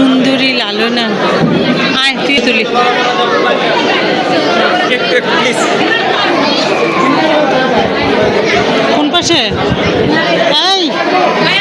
সুন্দরী লালনা আয় তুই তুলি কোন পাশে এই